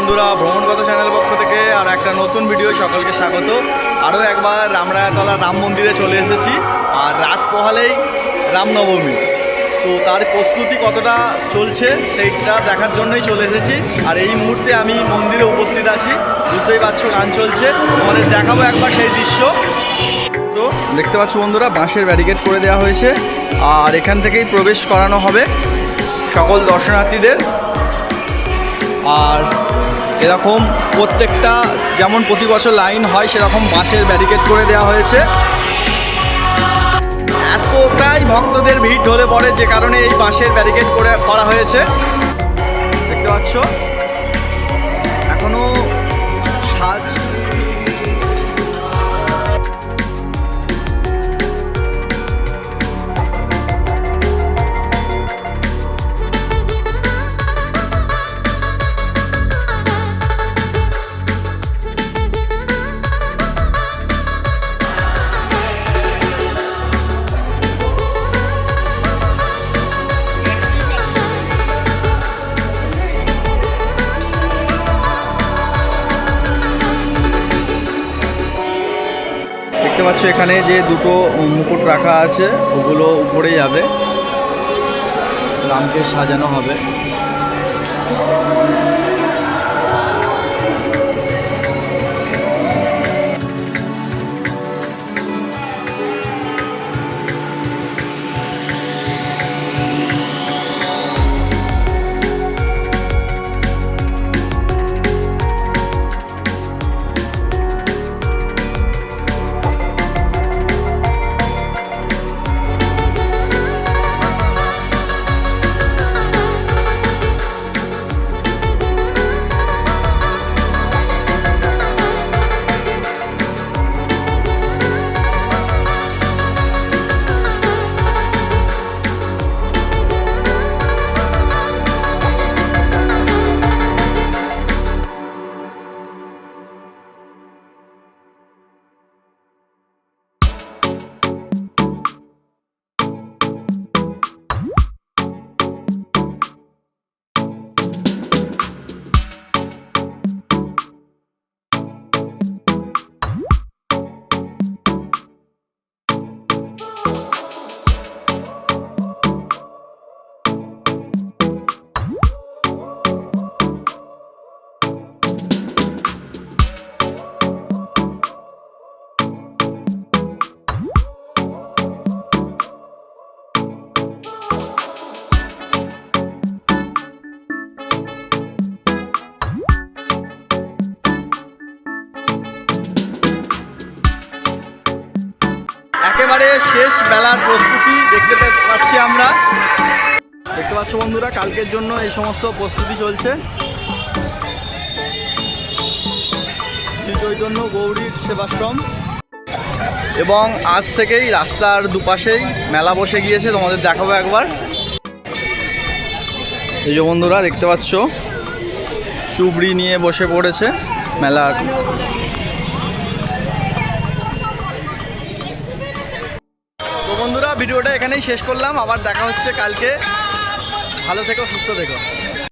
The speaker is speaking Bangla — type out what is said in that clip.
বন্ধুরা, ভ্রমণগত চ্যানেল পক্ষ থেকে আর একটা নতুন ভিডিও সকলকে স্বাগত। আরও একবার রামরায়াতলা রাম মন্দিরে চলে এসেছি, আর রাত পোহালেই রামনবমী। তো তার প্রস্তুতি কতটা চলছে, সেইটা দেখার জন্যই চলে এসেছি। আর এই মুহূর্তে আমি মন্দিরে উপস্থিত আছি, বুঝতেই পারছ গান চলছে। তোমাদের দেখাবো একবার সেই দৃশ্য। তো দেখতে পাচ্ছ বন্ধুরা, বাঁশের ব্যারিকেড করে দেওয়া হয়েছে, আর এখান থেকেই প্রবেশ করানো হবে সকল দর্শনার্থীদের। আর এরকম প্রত্যেকটা যেমন প্রতি বছর লাইন হয়, সেরকম বাঁশের ব্যারিকেড করে দেওয়া হয়েছে। এতটাই ভক্তদের ভিড় ধরে পড়ে যে কারণে এই বাঁশের ব্যারিকেড করে করা হয়েছে। দেখতে পাচ্ছ? এখনও দেখতে পাচ্ছ এখানে যে দুটো মুকুট রাখা আছে ওগুলো উপরে যাবে। রামকে সাজানো হবে। একেবারে শেষ বেলার প্রস্তুতি দেখতে পাচ্ছি আমরা। দেখতে পাচ্ছ বন্ধুরা কালকের জন্য এই সমস্ত প্রস্তুতি চলছে। শ্রী চৈতন্য গৌরীর সেবাশ্রম। এবং আজ থেকেই রাস্তার দুপাশেই মেলা বসে গিয়েছে তোমাদের দেখাবো একবার। এই যে বন্ধুরা দেখতে পাচ্ছ চুবড়ি নিয়ে বসে পড়েছে মেলার। বন্ধুরা ভিডিওটা এখানেই শেষ করলাম। আবার দেখা হচ্ছে কালকে। ভালো থেকো সুস্থ থেকো।